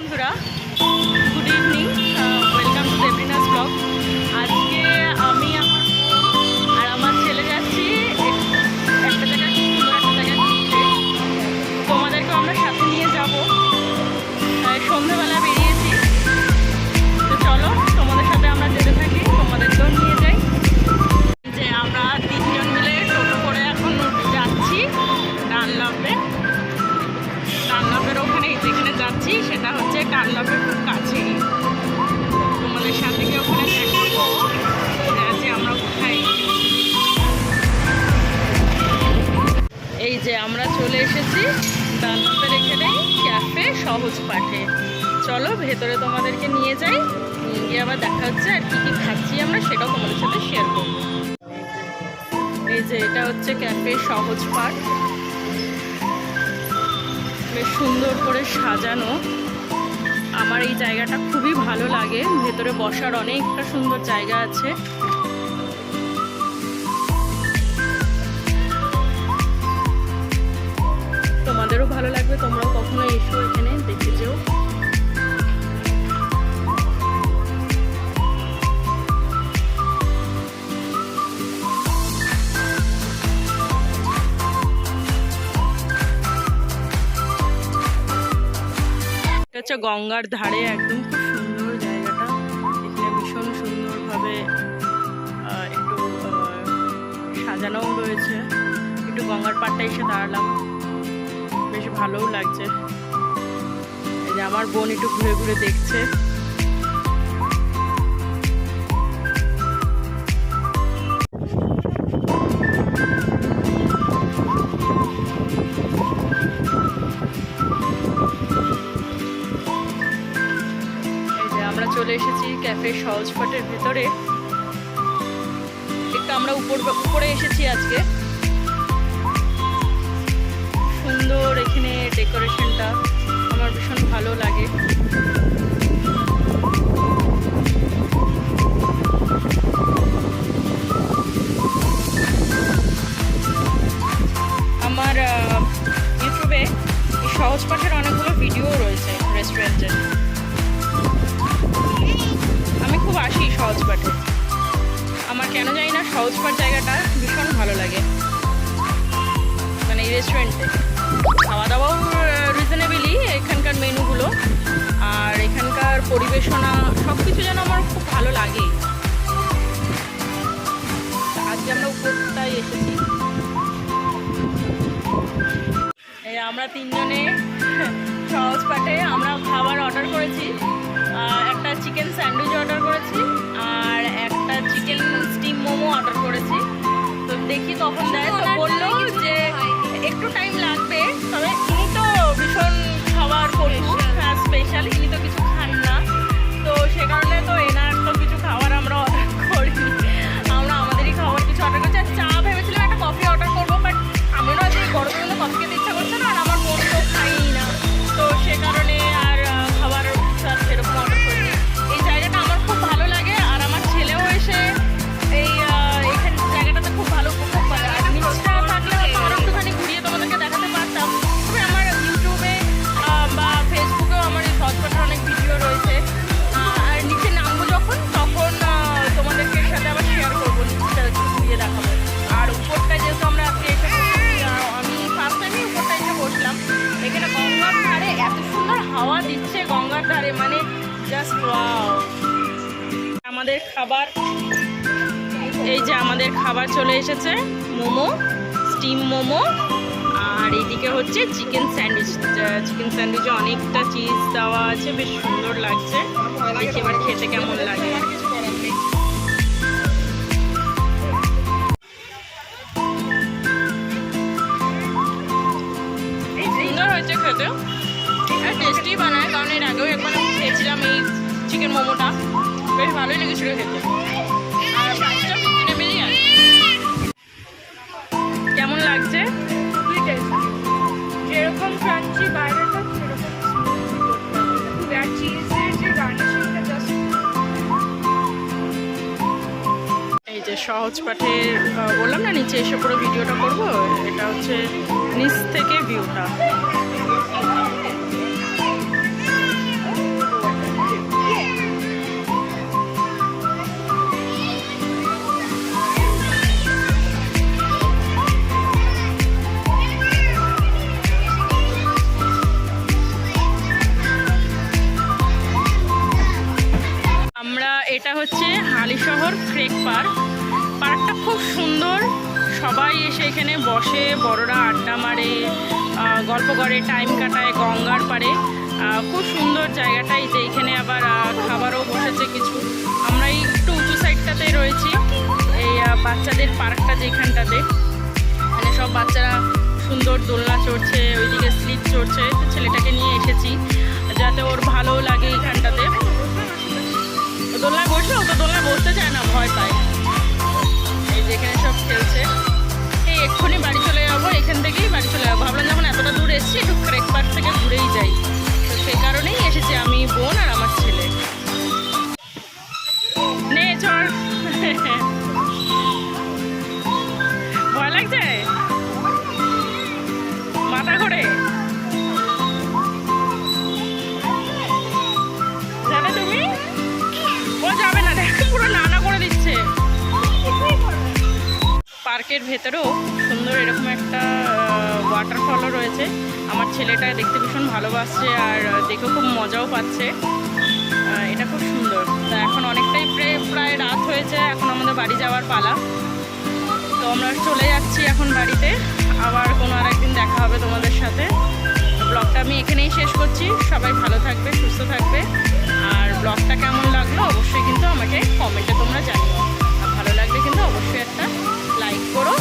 বন্ধুরা যাচ্ছি সেটা হচ্ছে ডানলাপের খুব কাছেই। তোমাদের সাথে গিয়ে ওখানে দেখাবো, যে আমরা কোথায়। এই যে আমরা চলে এসেছি ডানলাপের এখানে ক্যাফে সহজ পাঠে। চলো ভেতরে তোমাদেরকে নিয়ে যাই, নিয়ে গিয়ে আবার দেখা হচ্ছে আর কি কি খাচ্ছি আমরা, সেটাও তোমাদের সাথে শেয়ার করব। এই যে এটা হচ্ছে ক্যাফে সহজ পাঠ। বেশ সুন্দর করে সাজানো। আমার এই জায়গাটা খুবই ভালো লাগে। ভেতরে বসার অনেকটা সুন্দর জায়গা আছে। তোমাদেরও ভালো লাগবে, তোমরাও কখনো এসো এখানে। হচ্ছে গঙ্গার ধারে একদম খুব সুন্দর জায়গাটা। এখানে ভীষণ সুন্দরভাবে একটু সাজানোও রয়েছে। একটু গঙ্গার পাড়টা এসে দাঁড়ালাম। বেশ ভালোও লাগছে। এই যে আমার বোন একটু ঘুরে ঘুরে দেখছে। চলে এসেছি ক্যাফে সহজ সহজপাটের ভেতরে। একটু আমরা উপর উপরে এসেছি আজকে। সুন্দর এখানে ডেকোরেশনটা, আমার ভীষণ ভালো লাগে। আমার ইউটিউবে সহজ পাঠের অনেকগুলো ভিডিও রয়েছে রেস্টুরেন্টের আসি সহজপাঠে আমার কেন জানি না সহজপাঠ জায়গাটা ভীষণ ভালো লাগে। মানে এই রেস্টুরেন্টে খাওয়া দাওয়াও রিজনেবলি এখানকার মেনুগুলো। আর এখানকার পরিবেশনা সব কিছু যেন আমার খুব ভালো লাগে। আজকে আমরা উপরটায় এসেছি। আমরা তিনজনে সহজ পাঠে আমরা খাবার অর্ডার করেছি। একটা চিকেন স্যান্ডউইচ অর্ডার করেছি আর একটা চিকেন স্টিম মোমো অর্ডার করেছি। তো দেখি কখন দেয়। ধারে মানে জাস্ট আমাদের খাবার, এই যে আমাদের খাবার চলে এসেছে, মোমো স্টিম মোমো, আর এদিকে হচ্ছে চিকেন স্যান্ডউইচ চিকেন স্যান্ডউইচে অনেকটা চিজ দেওয়া আছে, বেশ সুন্দর লাগছে। এবার খেতে কেমন লাগে? সুন্দর হয়েছে খেতে আর টেস্টি বানায় কারণ এর আগেও একবার আমি খেয়েছিলাম এই চিকেন মোমোটা। বেশ ভালোই লেগেছিল খেতে। আর প্রাইসটা কেমন লাগছে? যেরকম ক্রাঞ্চি জাস্ট এই যে সহজ পাঠে বললাম না নিচে এসে পুরো ভিডিওটা করব? এটা হচ্ছে নিচ থেকে ভিউটা এটা হচ্ছে হালিশহর ক্রেক পার্ক। পার্কটা খুব সুন্দর। সবাই এসে এখানে বসে, বড়রা আড্ডা মারে গল্প করে, টাইম কাটায়, গঙ্গার পারে খুব সুন্দর জায়গাটাই যে এখানে আবার খাবারও বসেছে কিছু। আমরা একটু উঁচু সাইডটাতে রয়েছি। এই বাচ্চাদের পার্কটা যেখানটাতে। মানে সব বাচ্চারা সুন্দর দোলনা চড়ছে, ওইদিকে স্লিপ চড়ছে। তো ভয় পায়। এই যেখানে সব খেলছে। এই এক্ষুনি বাড়ি চলে যাব, এখান থেকেই বাড়ি চলে যাব। ভাবলাম যখন এতটা দূর এসেছি, একটু ক্রেক পার্ক থেকে ঘুরেই যাই। তো সেই কারণেই এসেছি আমি, বোন আর আমার ছেলে। নে, চল। ভয় লাগছে? পার্কের ভেতরেও সুন্দর এরকম একটা ওয়াটারফলও রয়েছে। আমার ছেলেটা দেখতে ভীষণ ভালোবাসছে আর দেখেও খুব মজাও পাচ্ছে। এটা খুব সুন্দর। তা এখন অনেকটাই প্রায় রাত হয়েছে, এখন আমাদের বাড়ি যাওয়ার পালা। তো আমরা চলে যাচ্ছি এখন বাড়িতে। আবার কোনো আর একদিন দেখা হবে তোমাদের সাথে। ব্লগটা আমি এখানেই শেষ করছি। সবাই ভালো থাকবে, সুস্থ থাকবে। আর ব্লগটা কেমন লাগল অবশ্যই কিন্তু আমাকে কমেন্টে তোমরা জানিও। আর ভালো লাগলে কিন্তু অবশ্যই একটা লাইক করো।